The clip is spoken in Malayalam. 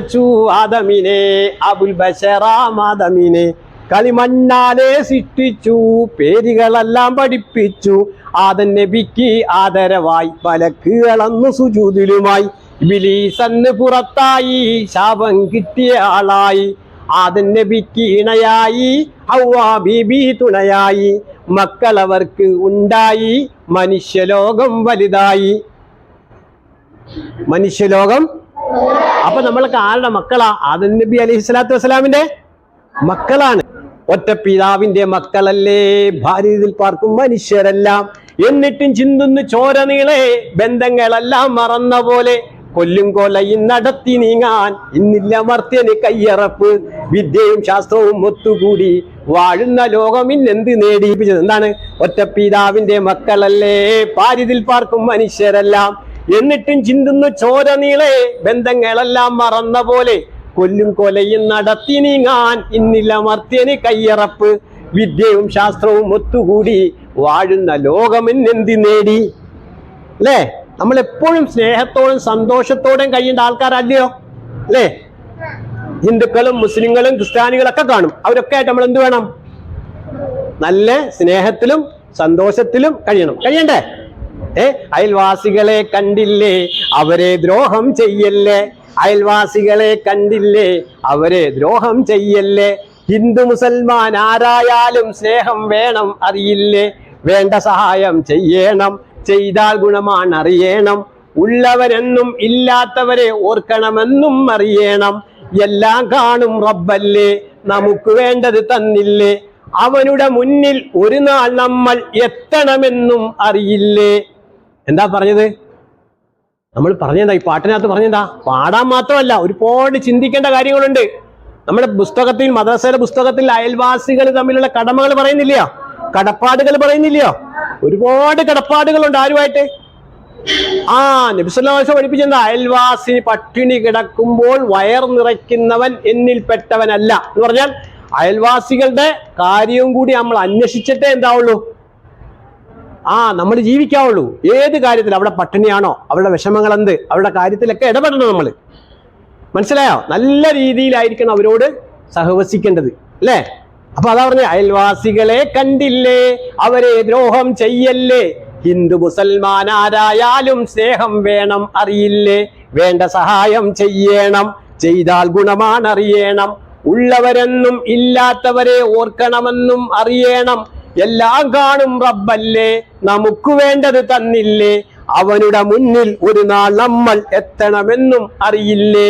പടച്ചു ആദമിനെ അബുൽ ബഷറാമാദമിനെ കളിമണ്ണാലെ സൃഷ്ടിച്ചു പേരുകളെല്ലാം പഠിപ്പിച്ചു. ആദൻ നബിക്ക് ആദരവായി പലക്കുകളന്ന് സുജൂതിലുമായി. ബിലീസന്ന് പുറത്തായി ശാപം കിട്ടിയ ആളായി. ആദൻ നബിക്ക് ഇണയായി ഹൗവാ ബീബി തുണയായി. മക്കളവർക്ക് ഉണ്ടായി മനുഷ്യലോകം വലുതായി. മനുഷ്യലോകം അപ്പൊ നമ്മൾക്ക് ആരുടെ മക്കളാ? ആദൻ നബി അലൈഹി സ്വലാത്തു വസ്സലാമിന്റെ മക്കളാണ്. ഒറ്റ പിതാവിന്റെ മക്കളല്ലേ? ഭാര്യയിൽ പാർക്കും മനുഷ്യരെല്ലാം. എന്നിട്ടും ചിന്തുന്നു ചോര നീളെ ബന്ധങ്ങളെല്ലാം മറന്ന പോലെ. കൊല്ലും കൊലയും നടത്തി നീങ്ങാൻ ഇന്നില്ല മർത്യന് കയ്യറപ്പ്. വിദ്യയും ശാസ്ത്രവും ഒത്തുകൂടി വാഴുന്ന ലോകം ഇന്നെന്ത് നേടിപ്പിച്ചത്? എന്താണ്? ഒറ്റ പിതാവിന്റെ മക്കളല്ലേ? പാരിതിൽ പാർക്കും മനുഷ്യരെല്ലാം. എന്നിട്ടും ചിന്തുന്നു ചോര നീളെ. ബന്ധങ്ങളെല്ലാം മറന്ന പോലെ കൊല്ലും കൊലയും നടത്തി നീങ്ങാൻ ഇന്നില്ല മർത്യന് കയ്യറപ്പ്. വിദ്യയും ശാസ്ത്രവും ഒത്തുകൂടി വാഴുന്ന ലോകമെന്നെന്തി നേടി. അല്ലേ? നമ്മൾ എപ്പോഴും സ്നേഹത്തോടും സന്തോഷത്തോടും കഴിയേണ്ട ആൾക്കാരല്ലയോ? അല്ലേ? ഹിന്ദുക്കളും മുസ്ലിങ്ങളും ക്രിസ്ത്യാനികളൊക്കെ കാണും. അവരൊക്കെ ആയിട്ട് നമ്മൾ എന്ത് വേണം? നല്ല സ്നേഹത്തിലും സന്തോഷത്തിലും കഴിയണം. കഴിയണ്ടേ? ഏ? അയൽവാസികളെ കണ്ടില്ലേ? അവരെ ദ്രോഹം ചെയ്യല്ലേ? അയൽവാസികളെ കണ്ടില്ലേ? അവരെ ദ്രോഹം ചെയ്യല്ലേ? ഹിന്ദു മുസൽമാൻ ആരായാലും സ്നേഹം വേണം അറിയില്ലേ? വേണ്ട സഹായം ചെയ്യണം ചെയ്താൽ ഗുണമാണ് അറിയണം. ഉള്ളവരെന്നും ഇല്ലാത്തവരെ ഓർക്കണമെന്നും അറിയണം. എല്ലാം കാണും റബ്ബല്ലേ നമുക്ക് വേണ്ടത് തന്നില്ലേ? അവനുടെ മുന്നിൽ ഒരു നാൾ നമ്മൾ എത്തണമെന്നും അറിയില്ലേ? എന്താ പറഞ്ഞത്? നമ്മൾ പറഞ്ഞതാ ഈ പാട്ടിനകത്ത് പറഞ്ഞതാ പാടാൻ മാത്രമല്ല ഒരുപാട് ചിന്തിക്കേണ്ട കാര്യങ്ങളുണ്ട്. നമ്മുടെ പുസ്തകത്തിൽ മദ്രസയുടെ പുസ്തകത്തിൽ അയൽവാസികൾ തമ്മിലുള്ള കടമകൾ പറയുന്നില്ല കടപ്പാടുകൾ പറയുന്നില്ല ഒരുപാട് കടപ്പാടുകളുണ്ട് ആരുമായിട്ട്? ആ നബിസ്വല്ലാസ് പഠിപ്പിച്ചെന്താ? അയൽവാസി പട്ടിണി കിടക്കുമ്പോൾ വയർ നിറയ്ക്കുന്നവൻ എന്നിൽപ്പെട്ടവനല്ല. എന്ന് പറഞ്ഞാൽ അയൽവാസികളുടെ കാര്യവും കൂടി നമ്മൾ അന്വേഷിച്ചിട്ടേ എന്താവുള്ളൂ. ആ നമ്മൾ ജീവിക്കാവുള്ളൂ. ഏത് കാര്യത്തിൽ അവിടെ പട്ടിണിയാണോ അവരുടെ വിഷമങ്ങൾ എന്ത് അവരുടെ കാര്യത്തിലൊക്കെ ഇടപെടണം നമ്മൾ. മനസ്സിലായോ? നല്ല രീതിയിലായിരിക്കണം അവരോട് സഹവസിക്കേണ്ടത് അല്ലേ? അപ്പൊ അതാ പറഞ്ഞ അയൽവാസികളെ കണ്ടില്ലേ അവരെ ദ്രോഹം ചെയ്യല്ലേ? ഹിന്ദു മുസൽമാൻ ആരായാലും സ്നേഹം വേണം അറിയില്ലേ? വേണ്ട സഹായം ചെയ്യണം ചെയ്താൽ ഗുണമാണ് അറിയണം ഉള്ളവരെന്നും ഇല്ലാത്തവരെ ഓർക്കണമെന്നും അറിയണം. എല്ലാം കാണും റബ്ബല്ലേ നമുക്ക് വേണ്ടത് തന്നില്ലേ? അവനുടെ മുന്നിൽ ഒരു നാൾ നമ്മൾ എത്തണമെന്നും അറിയില്ലേ?